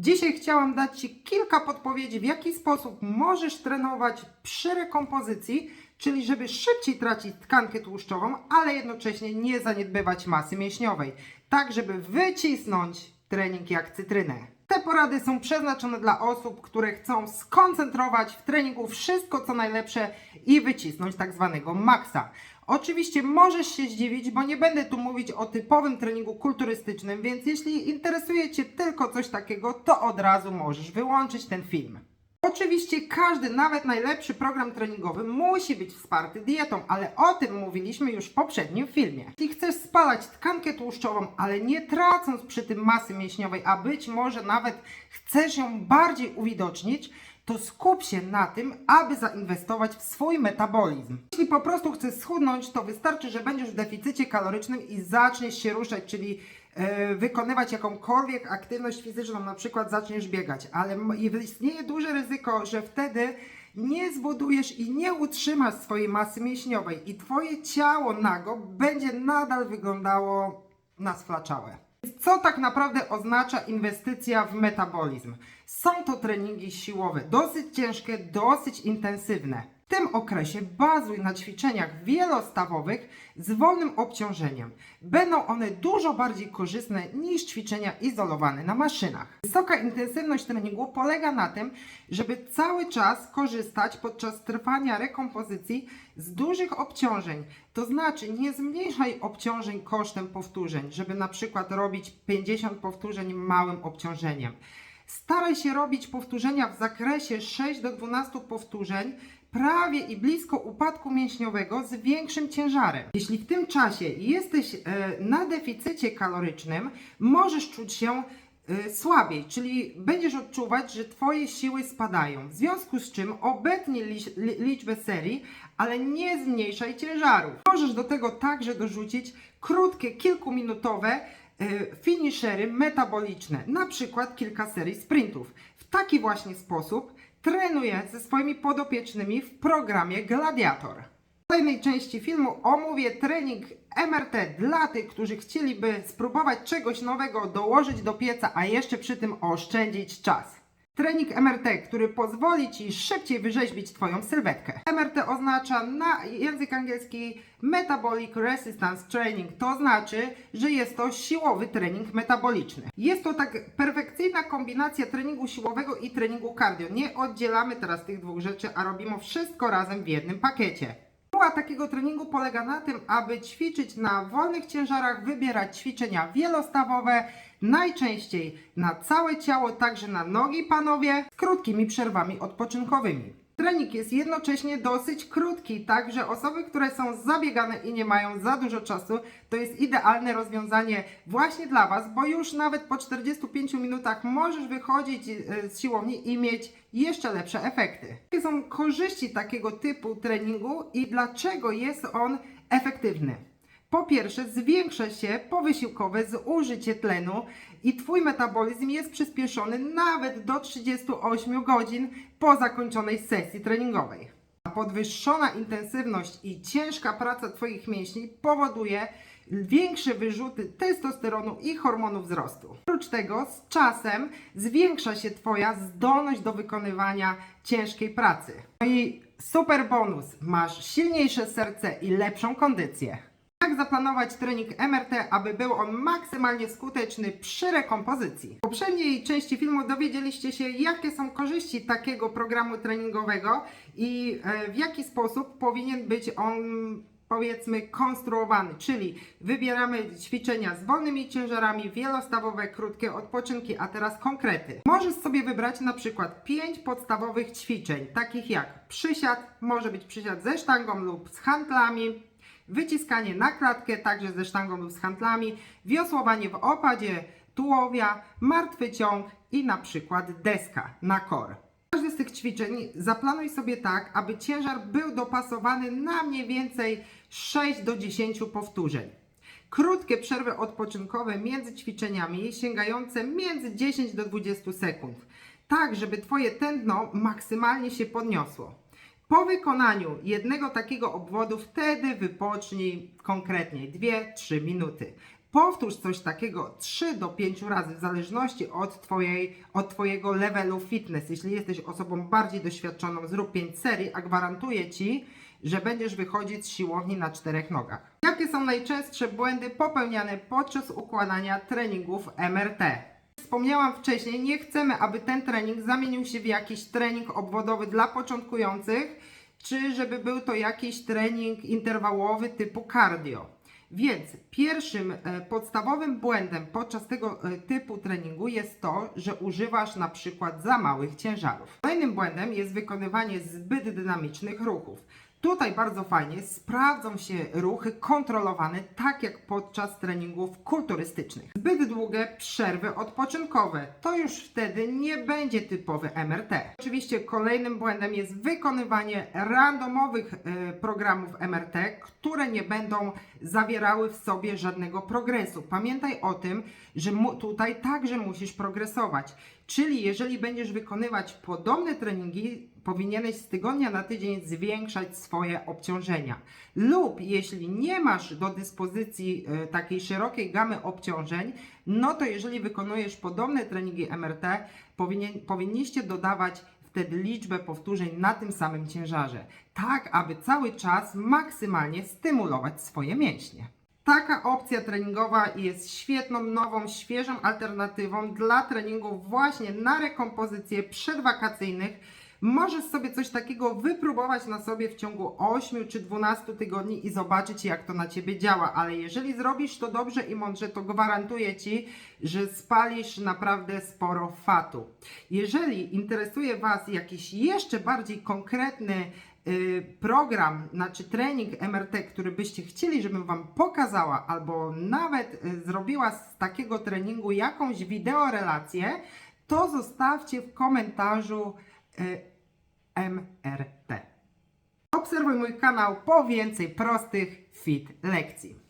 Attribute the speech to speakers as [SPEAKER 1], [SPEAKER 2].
[SPEAKER 1] Dzisiaj chciałam dać Ci kilka podpowiedzi, w jaki sposób możesz trenować przy rekompozycji, czyli żeby szybciej tracić tkankę tłuszczową, ale jednocześnie nie zaniedbywać masy mięśniowej, tak żeby wycisnąć trening jak cytrynę. Te porady są przeznaczone dla osób, które chcą skoncentrować w treningu wszystko co najlepsze i wycisnąć tak zwanego maksa. Oczywiście możesz się zdziwić, bo nie będę tu mówić o typowym treningu kulturystycznym, więc jeśli interesuje Cię tylko coś takiego, to od razu możesz wyłączyć ten film. Oczywiście każdy, nawet najlepszy program treningowy musi być wsparty dietą, ale o tym mówiliśmy już w poprzednim filmie. Jeśli chcesz spalać tkankę tłuszczową, ale nie tracąc przy tym masy mięśniowej, a być może nawet chcesz ją bardziej uwidocznić, to skup się na tym, aby zainwestować w swój metabolizm. Jeśli po prostu chcesz schudnąć, to wystarczy, że będziesz w deficycie kalorycznym i zaczniesz się ruszać, czyli wykonywać jakąkolwiek aktywność fizyczną, na przykład zaczniesz biegać, ale istnieje duże ryzyko, że wtedy nie zbudujesz i nie utrzymasz swojej masy mięśniowej i twoje ciało nago będzie nadal wyglądało na sflaczałe. Co tak naprawdę oznacza inwestycja w metabolizm? Są to treningi siłowe, dosyć ciężkie, dosyć intensywne. W tym okresie bazuj na ćwiczeniach wielostawowych z wolnym obciążeniem. Będą one dużo bardziej korzystne niż ćwiczenia izolowane na maszynach. Wysoka intensywność treningu polega na tym, żeby cały czas korzystać podczas trwania rekompozycji z dużych obciążeń. To znaczy nie zmniejszaj obciążeń kosztem powtórzeń, żeby na przykład robić 50 powtórzeń małym obciążeniem. Staraj się robić powtórzenia w zakresie 6 do 12 powtórzeń, prawie i blisko upadku mięśniowego z większym ciężarem. Jeśli w tym czasie jesteś e, na deficycie kalorycznym, możesz czuć się e, słabiej, czyli będziesz odczuwać, że Twoje siły spadają. W związku z czym obetnij liczbę serii, ale nie zmniejszaj ciężarów. Możesz do tego także dorzucić krótkie, kilkuminutowe finishery metaboliczne, na przykład kilka serii sprintów. W taki właśnie sposób trenuję ze swoimi podopiecznymi w programie Gladiator. W kolejnej części filmu omówię trening MRT dla tych, którzy chcieliby spróbować czegoś nowego, dołożyć do pieca, a jeszcze przy tym oszczędzić czas. Trening MRT, który pozwoli Ci szybciej wyrzeźbić Twoją sylwetkę. MRT oznacza na język angielski Metabolic Resistance Training, to znaczy, że jest to siłowy trening metaboliczny. Jest to tak perfekcyjna kombinacja treningu siłowego i treningu cardio. Nie oddzielamy teraz tych dwóch rzeczy, a robimy wszystko razem w jednym pakiecie. Formuła takiego treningu polega na tym, aby ćwiczyć na wolnych ciężarach, wybierać ćwiczenia wielostawowe, najczęściej na całe ciało, także na nogi panowie, z krótkimi przerwami odpoczynkowymi. Trening jest jednocześnie dosyć krótki, także osoby, które są zabiegane i nie mają za dużo czasu, to jest idealne rozwiązanie właśnie dla Was, bo już nawet po 45 minutach możesz wychodzić e, z siłowni i mieć jeszcze lepsze efekty. Jakie są korzyści takiego typu treningu i dlaczego jest on efektywny? Po pierwsze, zwiększa się powysiłkowe zużycie tlenu i Twój metabolizm jest przyspieszony nawet do 38 godzin po zakończonej sesji treningowej. A podwyższona intensywność i ciężka praca Twoich mięśni powoduje większe wyrzuty testosteronu i hormonu wzrostu. Oprócz tego z czasem zwiększa się Twoja zdolność do wykonywania ciężkiej pracy. No i super bonus, masz silniejsze serce i lepszą kondycję. Jak zaplanować trening MRT, aby był on maksymalnie skuteczny przy rekompozycji? W poprzedniej części filmu dowiedzieliście się, jakie są korzyści takiego programu treningowego i e, w jaki sposób powinien być on powiedzmy konstruowany, czyli wybieramy ćwiczenia z wolnymi ciężarami, wielostawowe, krótkie odpoczynki, a teraz konkrety. Możesz sobie wybrać na przykład 5 podstawowych ćwiczeń, takich jak przysiad, może być przysiad ze sztangą lub z handlami, wyciskanie na klatkę, także ze sztangą lub z handlami, wiosłowanie w opadzie tułowia, martwy ciąg i na przykład deska na kor. Każde z tych ćwiczeń zaplanuj sobie tak, aby ciężar był dopasowany na mniej więcej 6 do 10 powtórzeń. Krótkie przerwy odpoczynkowe między ćwiczeniami sięgające między 10 do 20 sekund, tak żeby Twoje tętno maksymalnie się podniosło. Po wykonaniu jednego takiego obwodu wtedy wypocznij konkretnie 2-3 minuty. Powtórz coś takiego 3 do 5 razy w zależności od, twojej, od Twojego levelu fitness. Jeśli jesteś osobą bardziej doświadczoną, zrób 5 serii, a gwarantuję Ci, że będziesz wychodzić z siłowni na czterech nogach. Jakie są najczęstsze błędy popełniane podczas układania treningów MRT? Wspomniałam wcześniej, nie chcemy, aby ten trening zamienił się w jakiś trening obwodowy dla początkujących, czy żeby był to jakiś trening interwałowy typu cardio. Więc pierwszym e, podstawowym błędem podczas tego e, typu treningu jest to, że używasz na przykład za małych ciężarów. Kolejnym błędem jest wykonywanie zbyt dynamicznych ruchów. Tutaj bardzo fajnie sprawdzą się ruchy kontrolowane, tak jak podczas treningów kulturystycznych. Zbyt długie przerwy odpoczynkowe to już wtedy nie będzie typowy MRT. Oczywiście kolejnym błędem jest wykonywanie randomowych e, programów MRT, które nie będą zawierały w sobie żadnego progresu. Pamiętaj o tym, że tutaj także musisz progresować. Czyli jeżeli będziesz wykonywać podobne treningi, powinieneś z tygodnia na tydzień zwiększać swoje obciążenia. Lub jeśli nie masz do dyspozycji e, takiej szerokiej gamy obciążeń, no to jeżeli wykonujesz podobne treningi MRT, powinien, powinniście dodawać wtedy liczbę powtórzeń na tym samym ciężarze, tak aby cały czas maksymalnie stymulować swoje mięśnie. Taka opcja treningowa jest świetną, nową, świeżą alternatywą dla treningów właśnie na rekompozycję przedwakacyjnych. Możesz sobie coś takiego wypróbować na sobie w ciągu 8 czy 12 tygodni i zobaczyć, jak to na ciebie działa. Ale jeżeli zrobisz to dobrze i mądrze, to gwarantuję ci, że spalisz naprawdę sporo fatu. Jeżeli interesuje Was jakiś jeszcze bardziej konkretny y, program, znaczy trening MRT, który byście chcieli, żebym Wam pokazała, albo nawet y, zrobiła z takiego treningu jakąś wideorelację, to zostawcie w komentarzu MRT. Obserwuj mój kanał po więcej prostych fit lekcji.